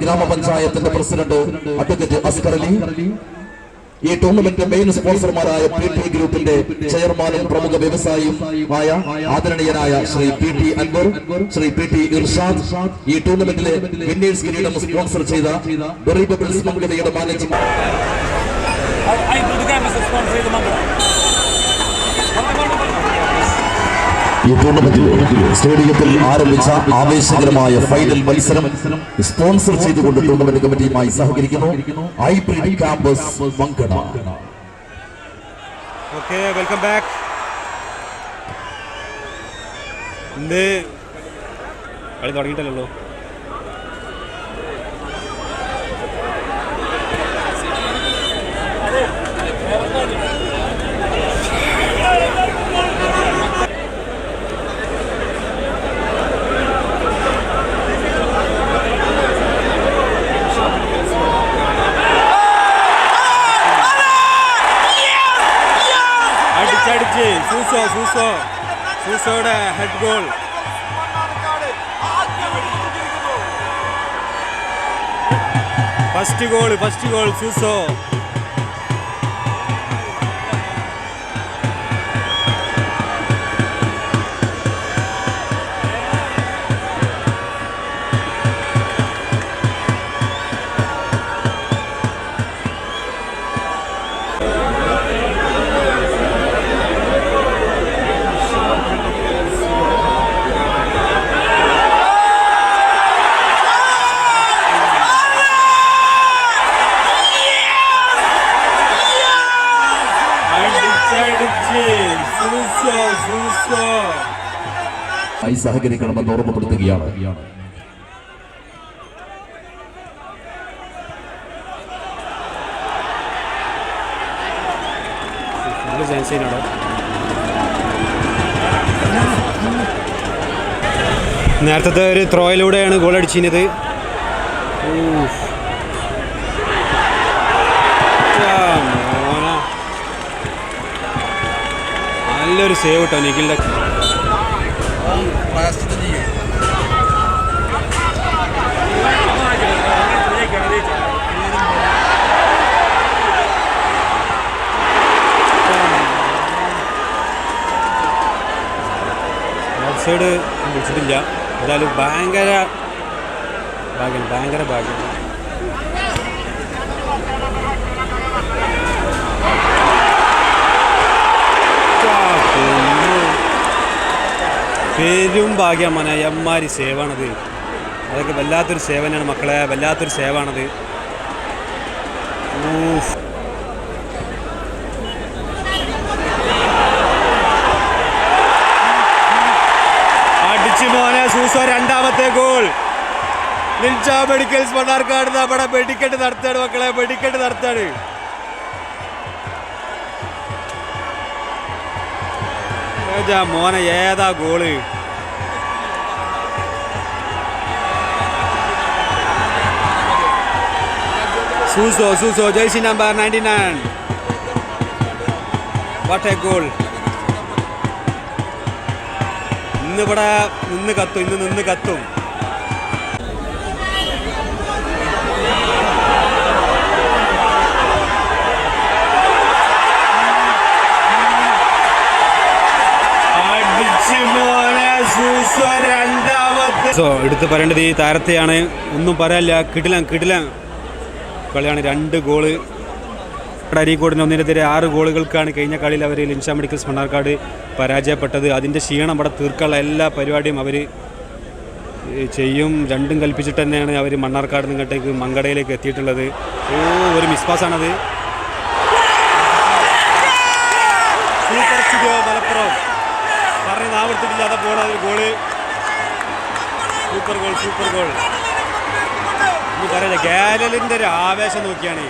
ഗ്രാമപഞ്ചായത്തിന്റെ president advocate Askar Ali ഈ tournament main സ്പോൺസർമാരായ പി ടി ഗ്രൂപ്പിന്റെ ചെയർമാനും പ്രമുഖ വ്യവസായിയുമായ ആദരണീയനായ Shri P T Anwar Shri P T Irshad ഈ ടൂർണമെന്റിലെ വിന്നേഴ്സ് കിരീടം സ്പോൺസർ ചെയ്ത ബെറി ബബിൾസ് മംഗലയുടെ ഈ ടൂർണമെന്റിൽ സ്റ്റേഡിയത്തിൽ ആരംഭിച്ച ആവേശകരമായ ഫൈനൽ മത്സരം സ്പോൺസർ ചെയ്തുകൊണ്ട് ടൂർണമെന്റ് കമ്മിറ്റിയുമായി സഹകരിക്കുന്നു. Hybrid campus Mankada. Okay welcome back കളി തുടങ്ങിയിട്ടല്ലോ അടിച്ചടിച്ച് Suso Suso സൂസോയുടെ head goal first goal first goal Suso ആയി സഹകരിക്കണമെന്ന് ഓർമ്മപ്പെടുത്തുകയാണ്. നേരത്തെ ഒരു ത്രോയിലൂടെയാണ് ഗോൾ അടിച്ചിരുന്നത്. നല്ലൊരു സേവ് കേട്ടോ നിഖിലിന്റെ ഓഫ് സൈഡ് വിളിച്ചിട്ടില്ല. എന്തായാലും ഭയങ്കര ഭാഗ്യം ഭയങ്കര ഭാഗ്യം. പെരും ഭാഗ്യം മോനെ എമ്മാരി സേവാണത്. അതൊക്കെ വല്ലാത്തൊരു സേവനാണ് മക്കളെ വല്ലാത്തൊരു സേവാണത്. അടിച്ചു മോനെ സൂസോ രണ്ടാമത്തെ ഗോൾ. മെഡിക്കൽസ് മണ്ണാർക്കാട് നമ്മുടെ വെടിക്കെട്ട് നടത്താണ് മക്കളെ വെടിക്കെട്ട് നടത്താണ്. മോനെ ഏതാ goal? Suso Suso jersey number ninety nine. What a goal ഇന്നിവിടെ നിന്ന് കത്തും ഇന്ന് നിന്ന് കത്തും. സോ എടുത്ത് പറയേണ്ടത് ഈ താരത്തെയാണ്. ഒന്നും പറയാനില്ല കിടിലം കിടിലം കളിയാണ്. രണ്ട് ഗോൾ. അരീക്കോടിന് ഒന്നിനെതിരെ ആറ് ഗോളുകൾക്കാണ് കഴിഞ്ഞ കളിയിൽ അവർ ലിൻഷ മെഡിക്കൽസ് മണ്ണാർക്കാട് പരാജയപ്പെട്ടത്. അതിന്റെ ക്ഷീണം അവിടെ തീർക്കാനുള്ള എല്ലാ പരിപാടിയും അവർ ചെയ്യും. രണ്ടും കൽപ്പിച്ചിട്ട് തന്നെയാണ് അവർ മണ്ണാർക്കാട് നിങ്ങോട്ടേക്ക് മങ്കടയിലേക്ക് എത്തിയിട്ടുള്ളത്. ഓ ഒരു മിസ്പാസാണത് സൂപ്പർ സ്റ്റുഡിയോ മലപ്പുറം പറഞ്ഞ് നാവെടുത്തിട്ടില്ലാതെ പോണ ഒരു goal super goal super goal പറയുന്നത് ഗാലലിന്റെ ഒരു ആവേശം നോക്കിയാണ്.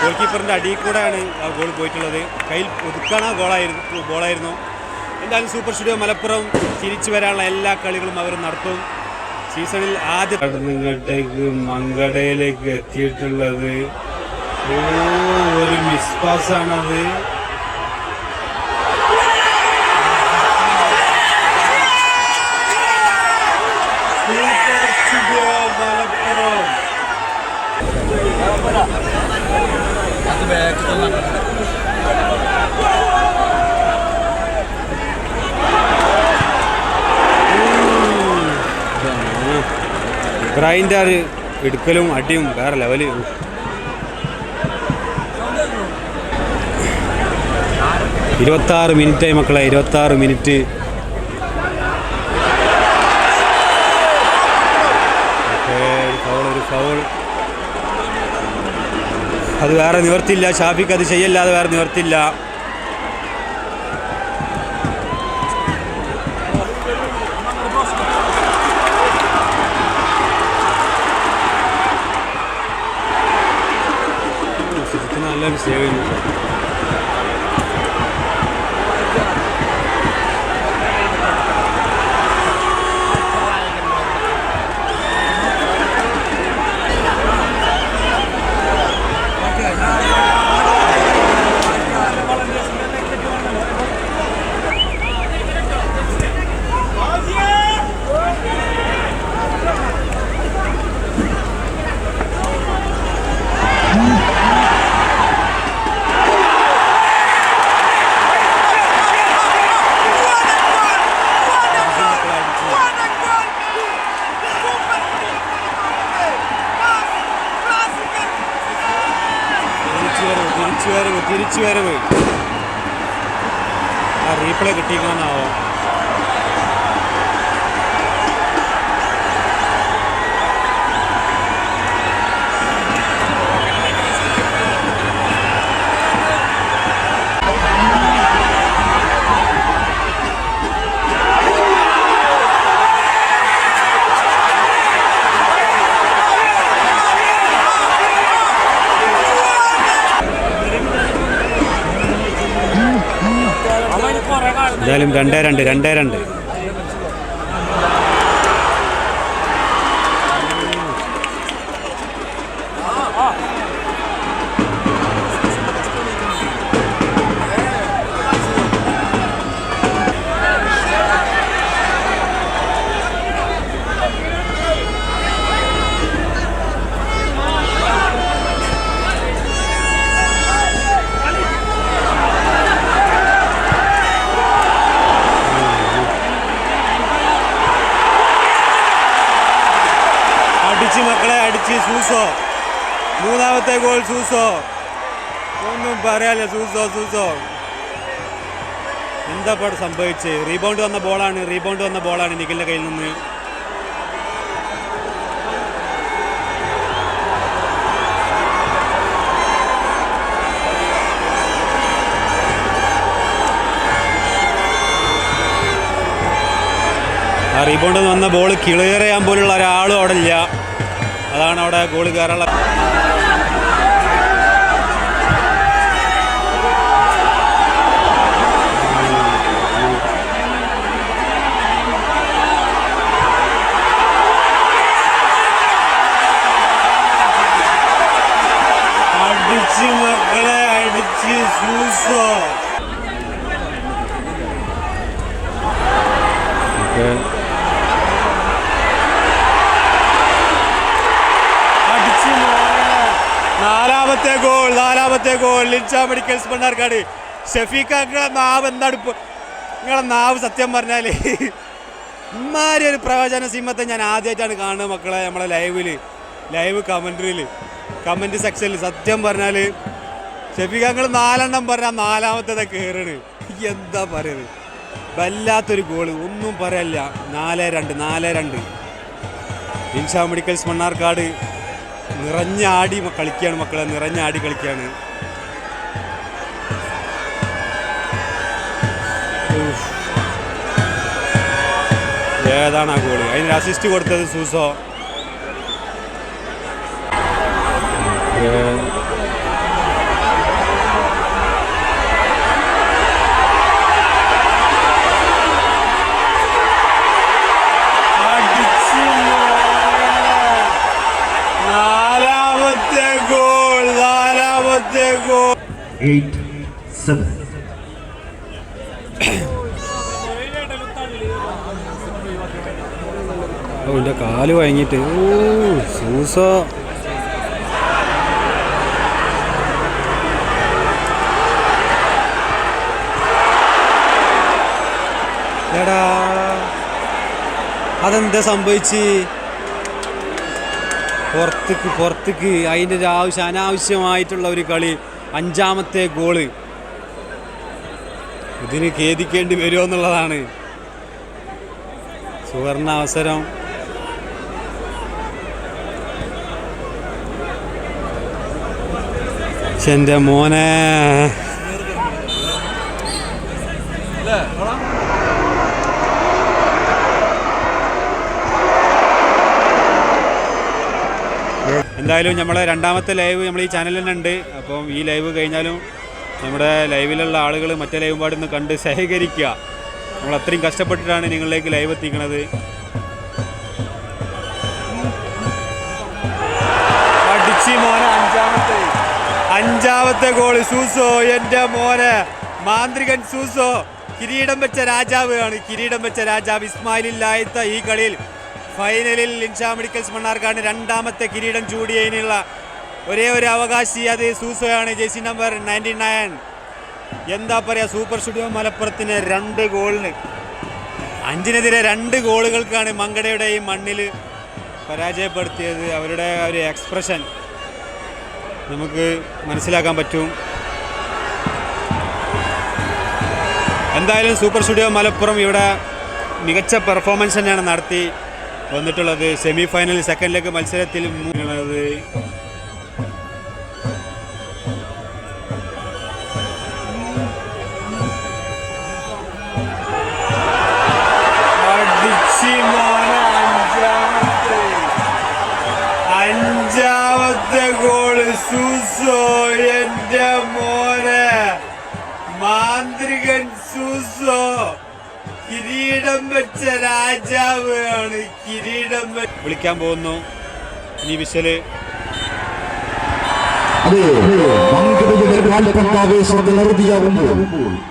ഗോൾ കീപ്പറിന്റെ അടിയിൽ കൂടെയാണ് ആ ഗോൾ പോയിട്ടുള്ളത്. കയ്യിൽ ഒതുക്കണ ഗോളായിരുന്നു ഗോളായിരുന്നു എന്തായാലും സൂപ്പർ സ്റ്റുഡിയോ മലപ്പുറം തിരിച്ചു വരാനുള്ള എല്ലാ കളികളും അവർ നടത്തും. സീസണിൽ ആദ്യം നിങ്ങട്ടേക്ക് മങ്കടയിലേക്ക് എത്തിയിട്ടുള്ളത്. ഒരു മിസ് പാസ്സാണത് സൂപ്പർ സ്റ്റുഡിയോ ഗ്രൈൻഡർ എടുക്കലും അടിയും വേറെ ലെവൽ ഇരുപത്താറ് മിനിറ്റായി മക്കളെ ഇരുപത്താറ് മിനിറ്റ്. ഒരു ഫൗൾ ഒരു ഫൗൾ അത് വേറെ നിവർത്തില്ല ഷാഫിക്ക് അത് ചെയ്യല്ലാതെ വേറെ നിവർത്തില്ല നല്ല സേവ് തിരിച്ചു രണ്ടേ രണ്ട് രണ്ടേ രണ്ട് സൂസോ മൂന്നാമത്തെ ഗോൾ സൂസോ ഒന്നും പറയാല്ല സൂസോ സൂസോ എന്താ പാട് സംഭവിച്ച് റീബൗണ്ട് വന്ന ബോളാണ്. റീബൗണ്ട് വന്ന ബോളാണ് നിഖിലിന്റെ കയ്യിൽ നിന്ന്. ആ റീബൗണ്ട് വന്ന ബോൾ ക്ലിയർ ചെയ്യാൻ പോലുള്ള ഒരാളും അവിടെ ഇല്ല. അതാണ് അവിടെ ഗോൾ കയറാനുള്ള അടിച്ച് മക്കളെ അടിച്ച് സൂസോ അടിച്ച് മോനെ. നാലാമത്തെ നാലാമത്തെ ഗോൾ ലിൻച മെഡിക്കൽസ് മണ്ണാർക്കാട്. ഷെഫീഖ് നിങ്ങളെ നാവ് എന്താണ് ഇപ്പൊ? നിങ്ങളെ നാവ് സത്യം പറഞ്ഞാൽ ഇമാരി ഒരു പ്രവചന സിംഹത്തെ ഞാൻ ആദ്യമായിട്ടാണ് കാണുന്നത് മക്കളെ നമ്മളെ ലൈവിൽ ലൈവ് കമന്ററിൽ കമന്റ് സെക്ഷനിൽ സത്യം പറഞ്ഞാൽ ഷഫീഖ നാലെണ്ണം പറഞ്ഞാൽ നാലാമത്തെ കയറണ് എന്താ പറയുന്നത് വല്ലാത്തൊരു ഗോൾ ഒന്നും പറയല്ല. നാല് രണ്ട് നാല് രണ്ട്. ഇൻഷാ മെഡിക്കൽസ് മണ്ണാർക്കാട് നിറഞ്ഞാടി കളിക്കുകയാണ് മക്കളെ. നിറഞ്ഞാടി കളിക്കുകയാണ്. ഏതാണ് ആ ഗോളി അതിന് അസിസ്റ്റ് കൊടുത്തത് സൂസോ. നാലാമത്തെ ഗോൾ നാലാമത്തെ ഗോൾ എയ്റ്റ് seven. ഓ എന്റെ കാൽ വഴങ്ങിയിട്ട്. ഓ സൂസ. അതെന്താ സംഭവിച്ച്? പുറത്തേക്ക് പുറത്തേക്ക്. അതിന്റെ ഒരു ആവശ്യം അനാവശ്യമായിട്ടുള്ള ഒരു കളി. അഞ്ചാമത്തെ ഗോൾ. ഇതിന് ഖേദിക്കേണ്ടി വരുമോ എന്നുള്ളതാണ്. സുവർണ അവസരം. എന്റെ മോനെ. എന്തായാലും നമ്മളെ രണ്ടാമത്തെ ലൈവ് നമ്മൾ ഈ ചാനലിൽ തന്നെ ഉണ്ട്. അപ്പം ഈ ലൈവ് കഴിഞ്ഞാലും നമ്മുടെ ലൈവിലുള്ള ആളുകൾ മറ്റേ ലൈവ് പാടുന്ന കണ്ട് സഹകരിക്കുക നമ്മൾ അത്രയും കഷ്ടപ്പെട്ടിട്ടാണ് നിങ്ങളിലേക്ക് ലൈവ് എത്തിക്കുന്നത് മോനെ അഞ്ചാമത്തെ. അഞ്ചാമത്തെ ഗോൾ സൂസോ എന്റെ മോനെ. മാന്ത്രികൻ സൂസോ കിരീടം വെച്ച രാജാവ് ആണ് കിരീടം വെച്ച രാജാവ് ഇസ്മായിലില്ലായത്ത ഈ കളിയിൽ ഫൈനലിൽ ലിൻഷാ മെഡിക്കൽസ് മണ്ണാർക്കാട് രണ്ടാമത്തെ കിരീടം ചൂടിയതിനുള്ള ഒരേ ഒരു അവകാശി അത് സൂസോയാണ് ജേഴ്സി നമ്പർ നയന്റി നയൻ. എന്താ പറയുക സൂപ്പർ സ്റ്റുഡിയോ മലപ്പുറത്തിന് രണ്ട് ഗോളിന്. അഞ്ചിനെതിരെ രണ്ട് ഗോളുകൾക്കാണ് മങ്കടയുടെ ഈ മണ്ണിൽ പരാജയപ്പെടുത്തിയത്. അവരുടെ ഒരു എക്സ്പ്രഷൻ നമുക്ക് മനസ്സിലാക്കാൻ പറ്റും. എന്തായാലും സൂപ്പർ സ്റ്റുഡിയോ മലപ്പുറം ഇവിടെ മികച്ച പെർഫോമൻസ് തന്നെയാണ് നടത്തി വന്നിട്ടുള്ളത്. സെമി ഫൈനൽ സെക്കൻഡ് ലെഗ് മത്സരത്തിൽ മാന്ത്രികൻ സൂസോ. കിരീടം വെച്ച രാജാവ് ആണ് കിരീടം വിളിക്കാൻ പോകുന്നു. ഇനി വിശൽ.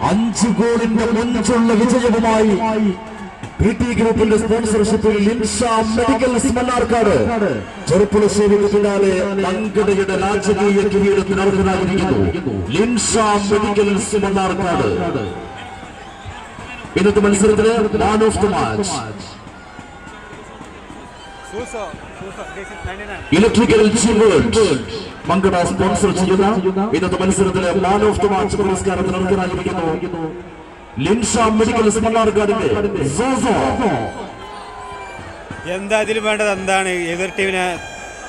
അഞ്ച് ഗോളിന്റെ മുൻപുള്ള വിജയവുമായി പി ഗ്രൂപ്പിന്റെ സ്പോൺസർഷിപ്പിൽ ലിൻഷ മെഡിക്കൽസ് മണ്ണാർക്കാട് ചെറുപ്പുളശ്ശേരിക്ക് പിന്നാലെ മങ്കടയുടെ രാജകീയ കിരീടത്തിന് അർഹനായിരിക്കുന്നു. ലിൻഷ മെഡിക്കൽസ് മണ്ണാർക്കാട് ഇന്നത്തെ മത്സരത്തിന് man of the match electrical Mankada sponsor ചെയ്യുന്ന ഇന്നത്തെ മത്സരത്തിലെ മാൻ ഓഫ് ദ മാച്ച് പുരസ്കാരത്തിന് അർഹനായിരിക്കുന്നു. ലിൻഷ സോസോ എന്താ അതിലും വേണ്ടത് എന്താണ്? എതിർ ടീമിനെ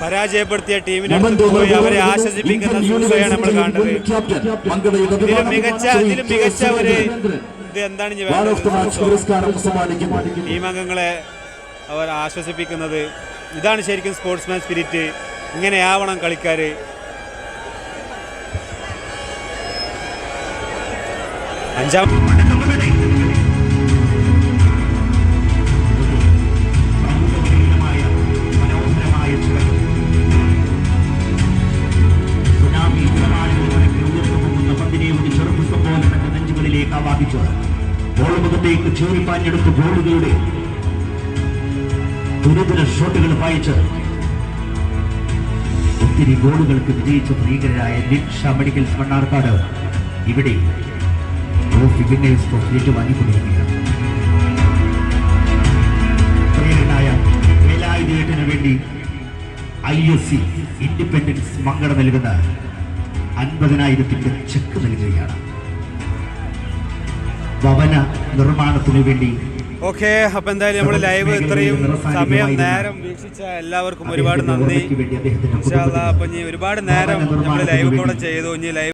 പരാജയപ്പെടുത്തിയ ടീമിനെ പോയി അവരെ ആശ്വസിപ്പിക്കുന്ന സൂസോയാണ് നമ്മൾ കാണുന്നത്. ഇതിലും മികച്ച ഇതിലും മികച്ച ഒരു ഇത് എന്താണ് ടീമംഗങ്ങളെ അവർ ആശ്വസിപ്പിക്കുന്നത് ഇതാണ് ശരിക്കും സ്പോർട്സ്മാൻ സ്പിരിറ്റ് ഇങ്ങനെയാവണം കളിക്കാർ അഞ്ചാം ഗോൾമുഖത്തേക്ക് ബോർഡുകളുടെ ദുരിതര ഷോട്ടുകൾ വായിച്ച് ഒത്തിരി ഗോളുകൾക്ക് വിജയിച്ച ഭീകരരായ ദീക്ഷ മെഡിക്കൽ മണ്ണാർക്കാട് ഇവിടെ ട്രോഫി വിന്നേഴ്സ് വേണ്ടി I S C independence Mankada നൽകുന്ന അൻപതിനായിരത്തിന്റെ ചെക്ക് നൽകുകയാണ്. ഭവന നിർമ്മാണത്തിന് വേണ്ടി. ഓക്കെ അപ്പം എന്തായാലും നമ്മൾ ലൈവ് ഇത്രയും സമയം നേരം വീക്ഷിച്ച എല്ലാവർക്കും ഒരുപാട് നന്ദി. അപ്പൊ ഇനി ഒരുപാട് നേരം നമ്മൾ ലൈവ് കൂടെ ചെയ്തു. ഇനി ലൈവ്